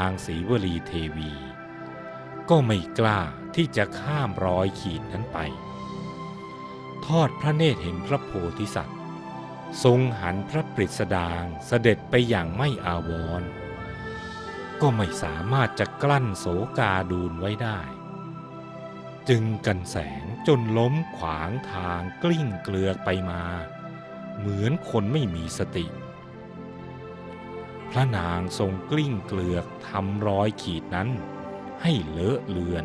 นางศรีวลีเทวี ก็ไม่กล้าที่จะข้ามรอยขีดนั้นไป ทอดพระเนตรเห็นพระโพธิสัตว์ ทรงหันพระปริสดางเสด็จไปอย่างไม่อาวรณ์ก็ไม่สามารถจะกลั้นโศกาดูนไว้ได้ จึงกันแสงจนล้มขวางทางกลิ้งเกลือกไปมา เหมือนคนไม่มีสติ ระนางทรงกลิ้งเกลือกทำรอยขีดนั้น ให้เลอะเลือน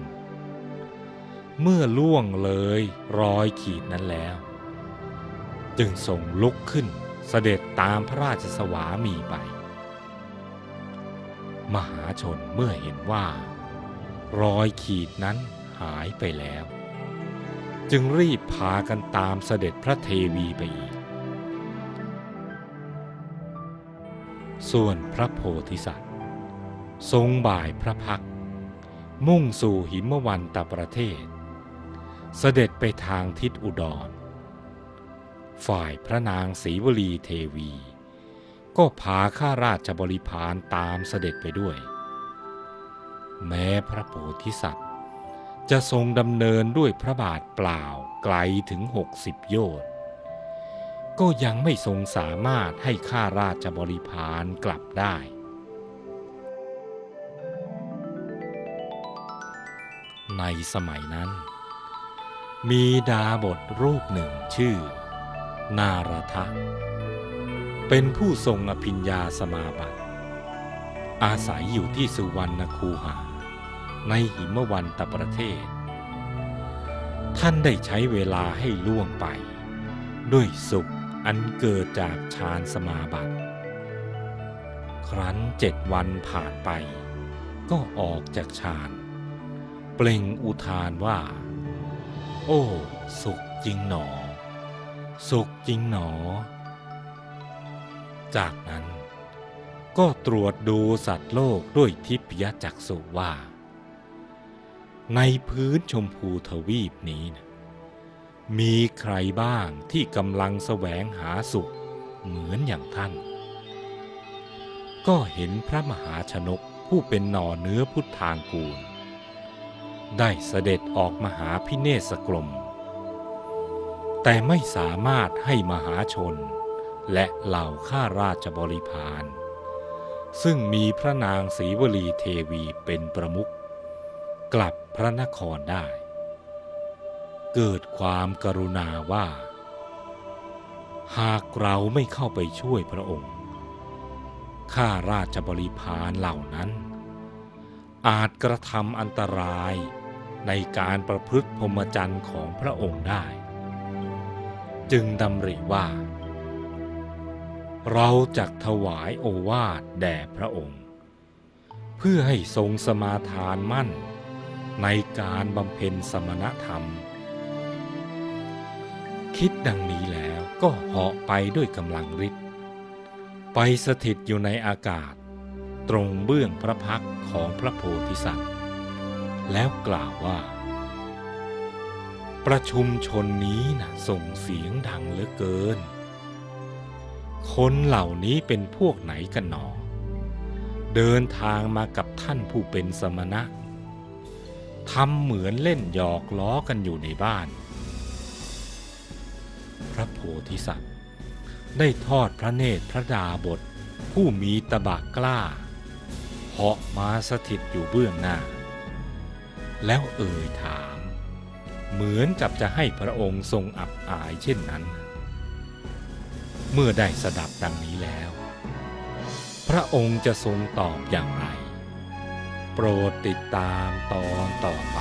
เมื่อล่วงเลยรอยขีดนั้นแล้ว จึงทรงลุกขึ้นเสด็จตามพระราชสวามีไป มหาชนเมื่อเห็นว่า รอยขีดนั้นหายไปแล้ว จึงรีบพากันตามเสด็จพระเทวีไปอีก ส่วนพระโพธิสัตว์ ทรงบ่ายพระพัก มุ่งสู่หิมวันตประเทศ เสด็จไปทางทิศอุดร ฝ่ายพระนางศรีวลีเทวี ก็พาข้าราชบริพารตามเสด็จไปด้วย แม้พระโพธิสัตว์ จะทรงดำเนินด้วยพระบาทเปล่าไกลถึงหกสิบโยชน ก็ยังไม่ทรงสามารถให้ข้าราชบริพารกลับได้ ในสมัยนั้น มีดาบทรูปหนึ่งชื่อ นารทะ เป็นผู้ทรงอภิญญาสมาบัติ อาศัยอยู่ที่สุวรรณคูหา ในหิมวันตประเทศ ท่านได้ใช้เวลาให้ล่วงไปด้วยสุข อันเกิดจากฌานสมาบัติ ครั้นเจ็ดวันผ่านไป ก็ออกจากฌานเปล่งอุทานว่า โอ้ สุขจริงหนอ สุขจริงหนอ จากนั้นก็ตรวจดูสัตว์โลกด้วยทิพยจักษุว่า ในพื้นชมพูทวีปนี้นะ มีใครบ้างที่กำลังแสวงหาสุขเหมือนอย่างท่าน ก็เห็นพระมหาชนกผู้เป็นหน่อเนื้อพุทธางกูล ได้เสด็จออกมหาพิเนศกลม แต่ไม่สามารถให้มหาชนและเหล่าข้าราชบริพาร ซึ่งมีพระนางศรีวลีเทวีเป็นประมุขกลับพระนครได้ เกิดความกรุณาว่า หากเราไม่เข้าไปช่วยพระองค์ ข้าราชบริพารเหล่านั้น อาจกระทำอันตรายในการประพฤติพรหมจรรย์ของพระองค์ได้ จึงดำริว่า เราจักถวายโอวาทแด่พระองค์ เพื่อให้ทรงสมาทานมั่นในการบำเพ็ญสมณธรรม คิดดังนี้แล้วก็เหาะไปด้วยกำลังฤทธิ์ไปสถิตอยู่ในอากาศ ตรงเบื้องพระพักของพระโพธิสัตว์ แล้วกล่าวว่า ประชุมชนนี้นะส่งเสียงดังเหลือเกิน คนเหล่านี้เป็นพวกไหนกันหนอ เดินทางมากับท่านผู้เป็นสมณะทำเหมือนเล่นหยอกล้อกันอยู่ในบ้าน ระโพธิสัตว์ ได้ทอดพระเนตรพระดาบท ผู้มีตะบะกล้าเหาะมาสถิตอยู่เบื้องหน้า แล้วเอ่ยถาม เหมือนกับจะให้พระองค์ทรงอับอายเช่นนั้น เมื่อได้สดับดังนี้แล้ว พระองค์จะทรงตอบอย่างไร โปรดติดตามตอนต่อไป